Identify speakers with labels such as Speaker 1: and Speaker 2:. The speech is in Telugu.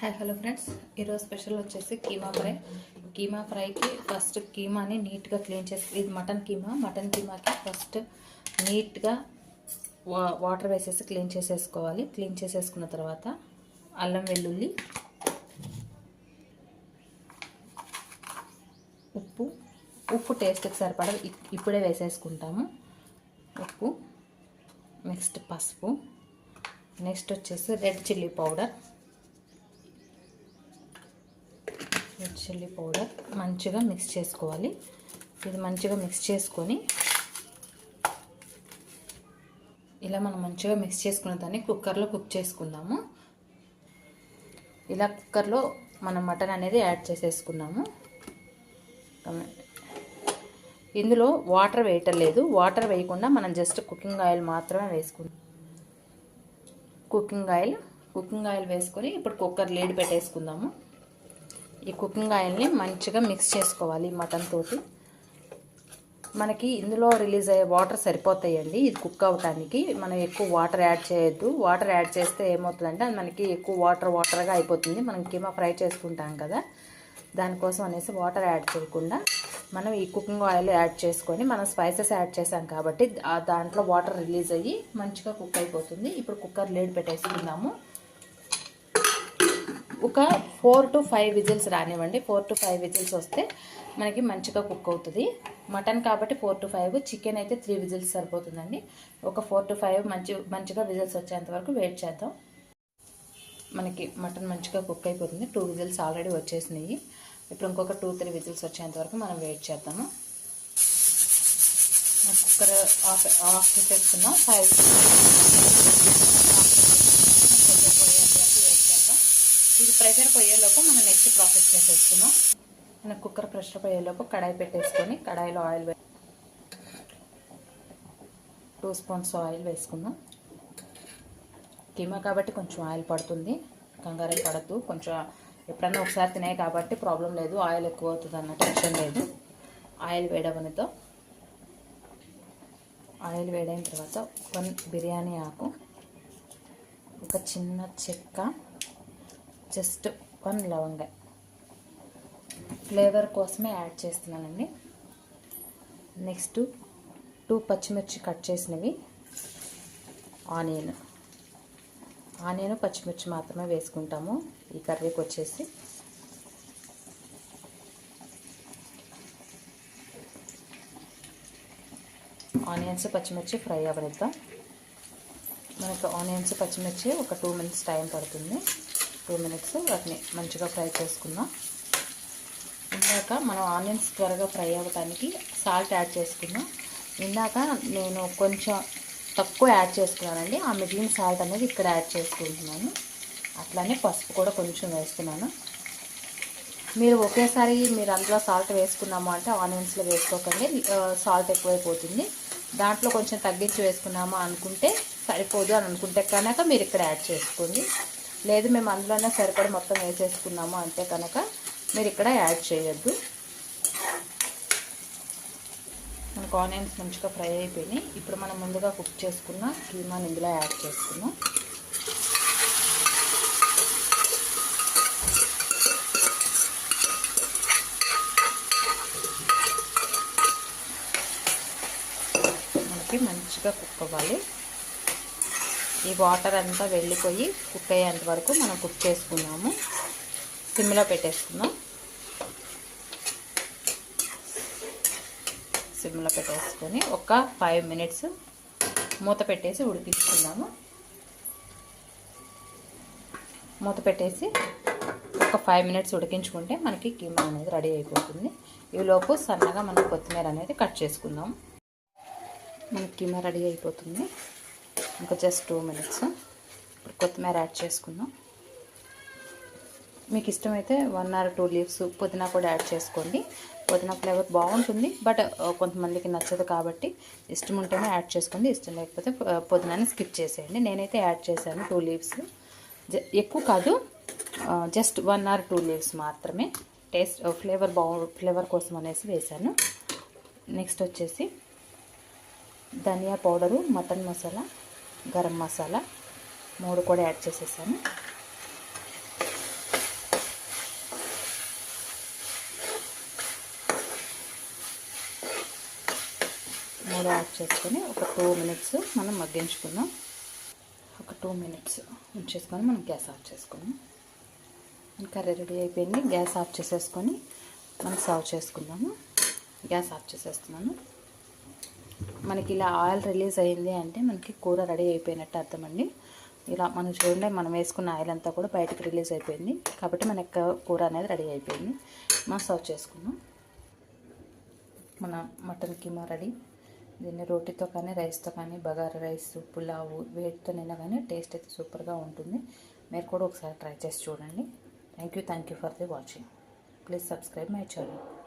Speaker 1: హాయ్ హలో ఫ్రెండ్స్ ఈరోజు స్పెషల్ వచ్చేసి కీమా ఫ్రై. కీమా ఫ్రైకి ఫస్ట్ కీమాని నీట్గా క్లీన్ చేసి ఇది మటన్ కీమా. మటన్ కీమాకి ఫస్ట్ నీట్గా వా వాటర్ వేసేసి క్లీన్ చేసేసుకోవాలి. క్లీన్ చేసేసుకున్న తర్వాత అల్లం వెల్లుల్లి ఉప్పు. ఉప్పు టేస్ట్కి సరిపడా ఇప్పుడే వేసేసుకుంటాము. ఉప్పు నెక్స్ట్ పసుపు. నెక్స్ట్ వచ్చేసి red chilli powder red chilli powder మంచిగా మిక్స్ చేసుకోవాలి. ఇది మంచిగా మిక్స్ చేసుకొని ఇలా మనం మంచిగా మిక్స్ చేసుకున్న దాన్ని కుక్కర్లో కుక్ చేసుకుందాము. ఇలా కుక్కర్లో మనం మటన్ అనేది యాడ్ చేసేసుకున్నాము. ఇందులో వాటర్ వేయటం లేదు వాటర్ వేయకుండా మనం జస్ట్ కుకింగ్ ఆయిల్ మాత్రమే వేసుకుందాం. కుకింగ్ ఆయిల్ కుకింగ్ ఆయిల్ వేసుకొని ఇప్పుడు కుక్కర్ లీడ్ పెట్టేసుకుందాము. ఈ కుకింగ్ ఆయిల్ని మంచిగా మిక్స్ చేసుకోవాలి మటన్ తోటి. మనకి ఇందులో రిలీజ్ అయ్యే వాటర్ సరిపోతాయండి. ఇది కుక్ అవటానికి. మనం ఎక్కువ వాటర్ యాడ్ చేయొద్దు. వాటర్ యాడ్ చేస్తే ఏమవుతుందంటే అది మనకి ఎక్కువ వాటర్ వాటర్గా అయిపోతుంది. మనం కీమా ఫ్రై చేసుకుంటాం కదా. దానికోసం అనేసి వాటర్ యాడ్ చేయకుండా మనం ఈ కుకింగ్ ఆయిల్ యాడ్ చేసుకొని మనం స్పైసెస్ యాడ్ చేసాం కాబట్టి దాంట్లో వాటర్ రిలీజ్ అయ్యి మంచిగా కుక్ అయిపోతుంది. ఇప్పుడు కుక్కర్ లేడ్ పెట్టేసుకుందాము. ఒక ఫోర్ టు ఫైవ్ విజిల్స్ రానివ్వండి. ఫోర్ టు ఫైవ్ విజిల్స్ వస్తే మనకి మంచిగా కుక్ అవుతుంది. మటన్ కాబట్టి ఫోర్ టు ఫైవ్ చికెన్ అయితే త్రీ విజిల్స్ సరిపోతుందండి. ఒక ఫోర్ టు ఫైవ్ మంచి మంచిగా విజిల్స్ వచ్చేంత వరకు వెయిట్ చేద్దాం. మనకి మటన్ మంచిగా కుక్ అయిపోతుంది. టూ విజిల్స్ ఆల్రెడీ వచ్చేసినాయి. ఇప్పుడు ఇంకొక టూ త్రీ విజిల్స్ వచ్చేంత వరకు మనం వెయిట్ చేద్దాము. కుక్కర్ ఆఫ్ ఆఫ్ చేసేసుకున్నాం ఫైవ్ ఇది ప్రెషర్ పోయేలోపు మనం నెక్స్ట్ ప్రాసెస్ చేసేసుకున్నాం మన కుక్కర్ ప్రెషర్ పోయేలోపు కడాయి పెట్టేసుకొని కడాయిలో ఆయిల్ టూ స్పూన్స్ ఆయిల్ వేసుకుందాం. కీమా కాబట్టి కొంచెం ఆయిల్ పడుతుంది. కంగారు పడద్దు. కొంచెం ఎప్పుడన్నా ఒకసారి తినే కాబట్టి ప్రాబ్లం లేదు. ఆయిల్ ఎక్కువ అవుతుంది అన్న టెన్షన్ లేదు. ఆయిల్ వేడవనితో ఆయిల్ వేడైన తర్వాత వన్ బిర్యానీ ఆకు ఒక చిన్న చెక్క జస్ట్ వన్ లవంగ. ఫ్లేవర్ కోసమే యాడ్ చేస్తున్నానండి. నెక్స్ట్ టూ పచ్చిమిర్చి కట్ చేసినవి. ఆనియన్. ఆనియన్ పచ్చిమిర్చి మాత్రమే వేసుకుంటాము. ఈ కర్రీకి వచ్చేసి. ఆనియన్స్ పచ్చిమిర్చి ఫ్రై అవ్వనిద్దాం మనకు ఆనియన్స్ పచ్చిమిర్చి ఒక టూ మినిట్స్ టైం పడుతుంది. టూ మినిట్స్ వాటిని మంచిగా ఫ్రై చేసుకుందాం. ఇందాక మనం ఆనియన్స్ త్వరగా ఫ్రై అవ్వడానికి సాల్ట్ యాడ్ చేసుకుందాం. ఇందాక నేను కొంచెం తక్కువ యాడ్ చేసుకున్నానండి. ఆ మిగిలిన సాల్ట్ అనేది ఇక్కడ యాడ్ చేసుకుంటున్నాను. అట్లానే పసుపు కూడా కొంచెం వేస్తున్నాను. మీరు ఒకేసారి మీరు అందులో సాల్ట్ వేసుకున్నాము అంటే ఆనియన్స్లో వేసుకోకండి. సాల్ట్ ఎక్కువైపోతుంది. దాంట్లో కొంచెం తగ్గించి వేసుకున్నామా అనుకుంటే సరిపోదు అని అనుకుంటే కనుక మీరు ఇక్కడ యాడ్ చేసుకోండి. లేదు మేము అందులోనే సరిపడి మొత్తం వేసేసుకున్నాము. అంటే కనుక మీరు ఇక్కడ యాడ్ చేయొద్దు. మనకు ఆనియన్స్ మంచిగా ఫ్రై అయిపోయినాయి. ఇప్పుడు మనం ముందుగా కుక్ చేసుకున్న కీమాని ఇందులో యాడ్ చేసుకున్నాం మనకి మంచిగా కుక్ అవ్వాలి. ఈ వాటర్ అంతా వెళ్ళిపోయి కుక్ అయ్యేంత వరకు మనం కుక్ చేసుకున్నాము. సిమ్లో పెట్టేసుకుందాం. సిమ్లో పెట్టేసుకొని ఒక ఫైవ్ మినిట్స్ మూత పెట్టేసి ఉడికించుకుందాము. మూత పెట్టేసి ఒక ఫైవ్ మినిట్స్ ఉడికించుకుంటే మనకి కీమా అనేది రెడీ అయిపోతుంది. ఈలోపు సన్నగా మనం కొత్తిమీర అనేది కట్ చేసుకుందాం. మనకి కీమా రెడీ అయిపోతుంది. ఇంకా జస్ట్ టూ మినిట్స్ ఇప్పుడు కొత్తిమీర యాడ్ చేసుకుందాం. మీకు ఇష్టమైతే వన్ ఆర్ టూ లీవ్స్ పుదీనా కూడా యాడ్ చేసుకోండి. పుదీనా ఫ్లేవర్ బాగుంటుంది బట్ uh, కొంతమందికి నచ్చదు కాబట్టి ఇష్టం ఉంటేనే యాడ్ చేసుకోండి ఇష్టం లేకపోతే uh, పుదీనాని స్కిప్ చేసేయండి. నేనైతే యాడ్ చేశాను టూ లీవ్స్ ఎక్కువ కాదు just one or two leaves మాత్రమే. టేస్ట్ ఫ్లేవర్ బాగు ఫ్లేవర్ కోసం అనేసి వేశాను. నెక్స్ట్ వచ్చేసి ధనియా పౌడరు మటన్ మసాలా గరం మసాలా మూడు కూడా యాడ్ చేసేసాను. మూడు యాడ్ చేసుకొని ఒక టూ మినిట్స్ మనం మగ్గించుకుందాం. ఒక టూ మినిట్స్ ఉంచేసుకొని మనం గ్యాస్ ఆఫ్ చేసుకుందాం. కర్రీ రెడీ అయిపోయింది. గ్యాస్ ఆఫ్ చేసేసుకొని మనం సర్వ్ చేసుకుందాము. గ్యాస్ ఆఫ్ చేసేస్తున్నాను. మనకి ఇలా ఆయిల్ రిలీజ్ అయింది అంటే మనకి కూర రెడీ అయిపోయినట్టు అర్థమండి. ఇలా మనం చూడండి మనం వేసుకున్న ఆయిల్ అంతా కూడా బయటకు రిలీజ్ అయిపోయింది. కాబట్టి మనకి కూర అనేది రెడీ అయిపోయింది. మనం సర్వ్ చేసుకున్నాం మన మటన్ కీమా రెడీ. దీన్ని రోటీతో కానీ రైస్తో కానీ బగారా రైస్ పులావు వేటితోనైనా కానీ టేస్ట్ అయితే సూపర్గా ఉంటుంది. మీరు కూడా ఒకసారి ట్రై చేసి చూడండి. Thank you thank you for the watching please subscribe my channel